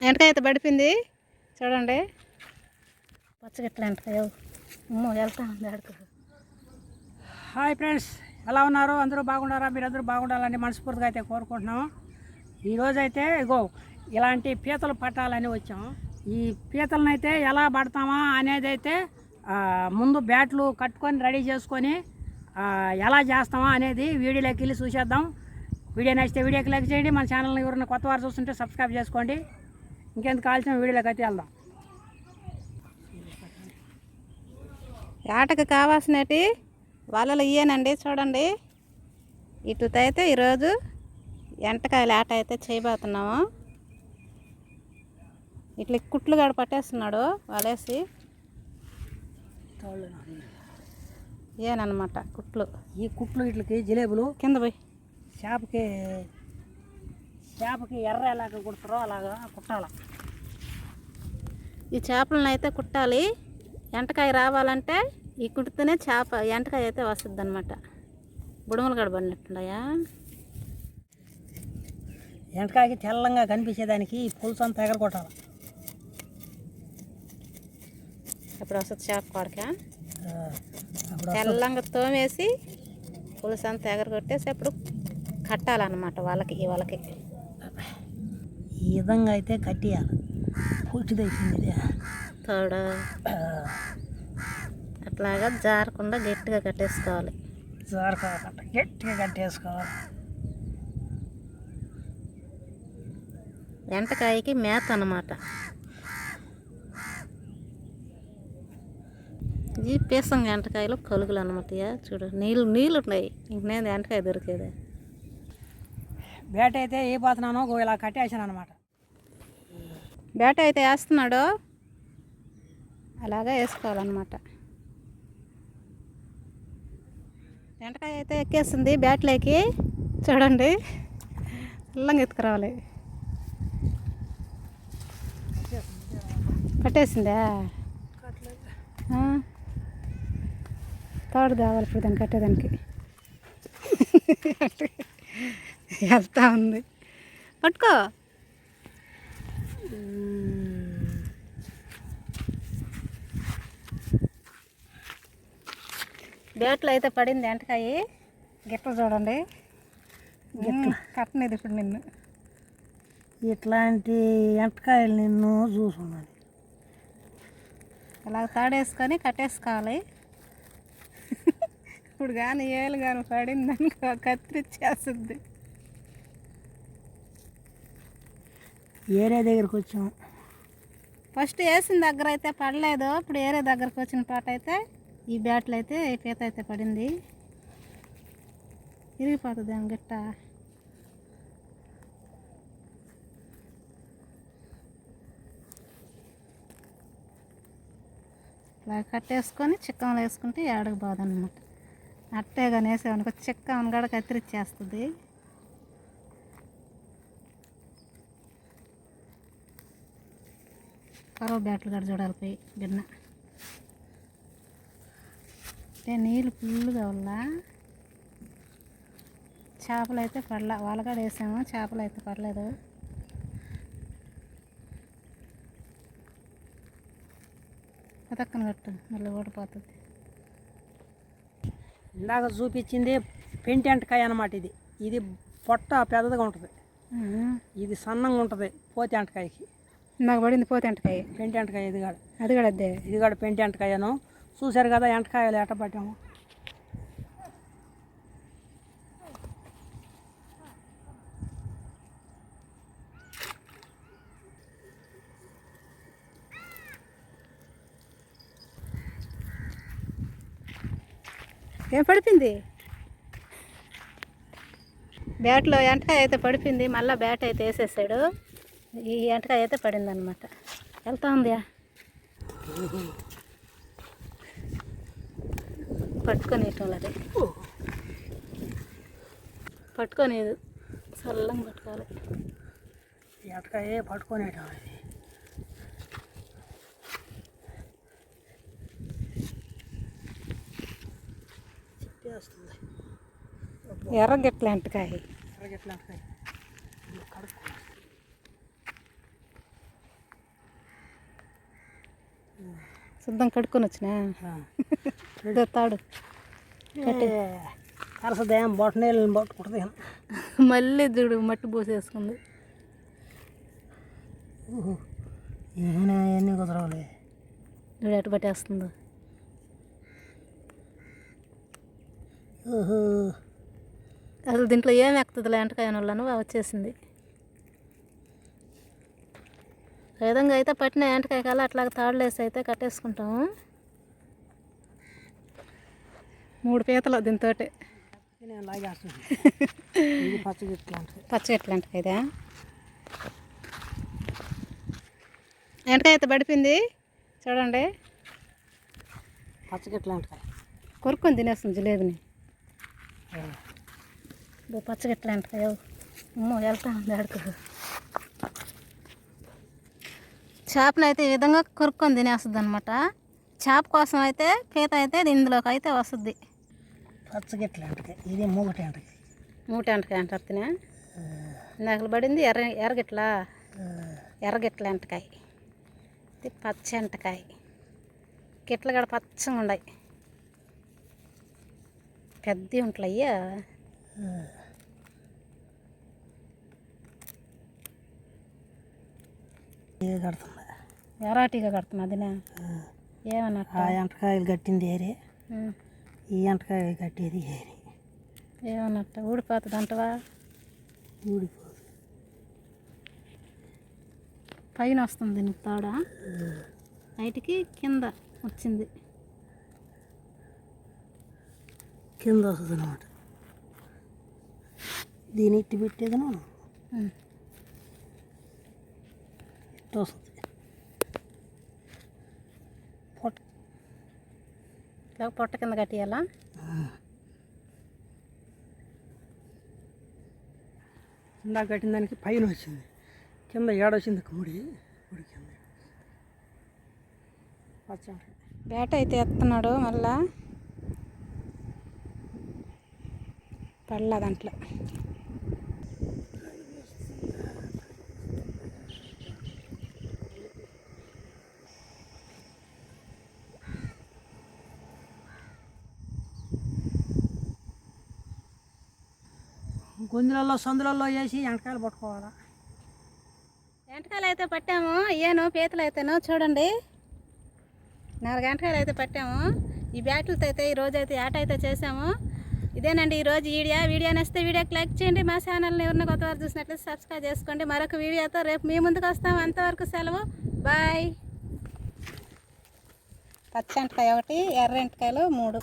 ఎంటకాయ అయితే పడిపోయింది. చూడండి. పచ్చగట్ల ఎంటకాయ అమ్మో వెళ్తా ఉంది హాయ్ ఫ్రెండ్స్ ఎలా ఉన్నారు? అందరూ బాగున్నారా? మీరందరూ బాగుండాలని మనస్ఫూర్తిగా అయితే కోరుకుంటున్నాము. ఈరోజు అయితే ఇగో ఇలాంటి పీతలు పట్టాలని వచ్చాం ఈ పీతలను అయితే ఎలా పడతామా అనేది అయితే ఆ, ముందు బ్యాట్లు కట్టుకొని రెడీ చేసుకొని ఆ, ఎలా చేస్తామా అనేది వీడియోలోకి వెళ్ళి చూసేద్దాం. వీడియో నచ్చితే వీడియోకి లైక్ చేయండి. మన ఛానల్ని ఎవరైనా కొత్త వారు చూస్తుంటే సబ్స్క్రైబ్ చేసుకోండి. ఇంకెందుకు కావాల్సిన వీడియోలోకి అయితే వెళ్దాం ఆటకు కావాల్సినవి వలలు ఇయ్యానండి చూడండి. ఇటు అయితే ఈరోజు ఎంటకాయల ఆట అయితే చేయబోతున్నాము. ఇట్లా కుట్లు గడ పట్టేస్తున్నాడు వలేసి. ఇయ్యానమాట కుట్లు. ఈ కుట్లు ఇట్లకి జిలేబులు కింద పోయి. చేపకి చేపకి ఎర్ర ఎలాగ కుడతారో అలాగా కుట్టాల. ఈ చేపలను అయితే కుట్టాలి. ఎంటకాయ రావాలంటే ఈ కుడితేనే చేప ఎంటకాయ అయితే వస్తుంది అనమాట బుడమలు గడబడినట్టున్నాయా ఎంటకాయకి తెల్లంగా కనిపించేదానికి ఈ పులుసు అంతా ఎగరగొట్టాలి. అప్పుడు వస్తుంది చేప కొడక? తెల్లంగా తోమేసి పులుసు అంతా ఎగరగొట్టేసి అప్పుడు కట్టాలన్నమాట వాళ్ళకి వాళ్ళకి. ఈ విధంగా అయితే కట్టియాలి పుట్టిదైపోయింది ఇది. తోడ. అట్లాగా జారకుండా గట్టిగా కట్టేసుకోవాలి. జారకాకుండా గట్టిగా కట్టేసుకోవాలి. ఎంటకాయకి మేత అన్నమాట. ఈ పీసం ఎంటకాయలు కలుగులు అన్నమాట ఇక చూడు నీళ్ళు నీళ్ళు ఉన్నాయి ఇంక నేను ఎంటకాయ దొరికేది. బేట అయితే ఏ పోతున్నానో ఇలా కట్టేసాను అనమాట బేట అయితే వేస్తున్నాడు? అలాగే వేసుకోవాలన్నమాట. వెంటకాయ అయితే ఎక్కేస్తుంది బ్యాట్లోకి. చూడండి ఇల్లంగా ఎత్తుకురావాలి. కట్టేసిందా? ఆ. తాడు కావాలి ఇప్పుడు దాన్ని కట్టేదానికి. వెళ్తా ఉంది. పట్టుకో. బ్యాట్లో అయితే పడింది ఎంటకాయ గిట్ల చూడండి. కట్టనేది ఇప్పుడు నిన్ను. ఇట్లాంటి ఎంటకాయలు నిన్ను చూసున్నాను. ఇలా తాడేసుకొని కట్టేసుకోవాలి. ఇప్పుడు కానీ ఏళ్ళు కానీ పడింది అనుకో కత్తిరిచ్చేస్తుంది. ఏరియా దగ్గరికి వచ్చాం. ఫస్ట్ వేసిన దగ్గర అయితే పడలేదు. ఇప్పుడు ఏరే దగ్గరకు వచ్చిన పాట అయితే ఈ బ్యాట్లు అయితే ఈ పీత అయితే పడింది. ఇరిగిపోతుంది ఏమి గిట్ట. ఇలా కట్టేసుకొని చిక్కంలో వేసుకుంటే ఏడకు బాదనమాట అట్టే కానీ వేసామనుకో చిక్కం కూడా కత్తిరిచ్చేస్తుంది. కరవ బ్యాట్లు కూడా చూడాలి పోయి గిన్నె. అంటే నీళ్ళు ఫుల్గా వల్ల చేపలు అయితే పడలే. వాళ్ళగాడ వేసాము? చేపలు అయితే పడలేదు. పతక్కన కట్టు మళ్ళీ ఓడిపోతుంది ఇందాక చూపించింది పెంటి ఎంటకాయ అన్నమాట ఇది. ఇది పొట్ట పెద్దదిగా ఉంటుంది. ఇది సన్నంగా ఉంటుంది పోతి ఎంటకాయకి. నాకు పడింది పోతే ఎంటకాయ. పెంటి ఎంటకాయ ఇది కాదు. అది కూడా అదే. ఇది కూడా పెంటి ఎంటకాయను. చూశారు కదా ఎంటకాయలు ఎట్ట పట్టాము. ఏం పడిపోయింది బ్యాట్లో ఎంటకాయ అయితే పడిపోయింది మళ్ళీ బ్యాట్ అయితే వేసేసాడు. ఈ ఎంటకాయ అయితే పడింది అనమాట వెళ్తా ఉందా పట్టుకొని అది పట్టుకొని చల్లంగా పట్టుకోవాలి. ఎంటకాయ పట్టుకునేటం ఇది. చెప్పేస్తుంది ఎర్రగెట్ల ఎంటకాయ ఎర్రగెట్ల ఎంటకాయ ఇది కడుక్కో శుద్ధం కడుక్కొని వచ్చినా? ఇదో తాడు. కలసదేం బొట్ట నీళ్ళని పట్టుకుంటుంది మళ్ళీ చూడు మట్టి పోసేసుకుంది. ఏమైనా అవన్నీ కుదరవలే. చూడు ఎటు పట్టేస్తుందో. ఓహో అసలు దీంట్లో ఏం ఎక్కుతుంది ఎంటకాయ వాళ్ళను వచ్చేసింది ఆ విధంగా అయితే పట్టిన ఎంటకాయ కల్లా అట్లాగ తాడులేసి అయితే కట్టేసుకుంటాము. మూడు పీతలు దీంతో లాగేస్తున్నాను ఇది? ఎంటకాయ అయితే పడిపోయింది. చూడండి. పచ్చగి ఇట్లాంటిది కొరుక్కొని తినేస్తుంది జిలేబిని. ఓ పచ్చగా ఎట్లా ఎంటకాయ అమ్మో వెళ్తా ఉంది ఆడుకో. చేపను అయితే ఈ విధంగా కొరుక్కొని తినేస్తుంది అనమాట చేప కోసం అయితే పీత అయితే ఇందులోకి అయితే వస్తుంది. పచ్చగి ఇట్లాంటిది ఇది మూగటి మూట అంటారు తినే? పడింది ఎర్ర ఎర్రగిట్ల? ఎర్రగిట్ల ఎంటకాయ ఇది పచ్చ ఎంటకాయ గిట్ల కూడా పచ్చగా ఉన్నాయి పెద్దవి ఉంటాయ్యా ఇది కడుతుంది వెరైటీగా కడుతున్నా అదినా? ఏమన్నట్టు ఆ ఎంటకాయలు కట్టింది ఏరే. ఈ ఎంటకాయలు కట్టేది ఏరే. ఏమన్నట్టు ఊడిపోతుంది అంటవా? ఊడిపోదు పైన వస్తుంది నీకు తాడ? బయటికి కింద వచ్చింది. కింద వస్తుంది అనమాట దీని ఇట్టి పెట్టేదను. ఇట్ట వస్తుంది పొట్ట ఇట్లా పొట్ట కింద కట్టియాలా? ఇందాక కట్టిన దానికి పైన వచ్చింది. కింద ఏడొచ్చింది ముడి ముడి కింద. బేట అయితే ఎత్తున్నాడు మళ్ళా. పడలా దాంట్లో గొంతులలో సందులలో వేసి ఎంటకాయలు పట్టుకోవాలా? ఎంటకాయలు అయితే పట్టాము ఏను పీతలు అయితేనో చూడండి. నాలుగు వెంటకాయలు అయితే పట్టాము. ఈ బ్యాట్లతో అయితే ఈ రోజు అయితే ఆట అయితే చేసాము ఇదేనండి ఈ రోజు వీడియో. వీడియో నచ్చితే వీడియోకి లైక్ చేయండి. మా ఛానల్ని ఎవరిని కొత్తవారు చూసినట్లయితే సబ్స్క్రైబ్ చేసుకోండి. మరొక వీడియోతో రేపు మీ ముందుకు వస్తాం. అంతవరకు సెలవు. బాయ్. పచ్చి ఎంటకాయ ఒకటి ఎర్ర ఎంటకాయలు మూడు.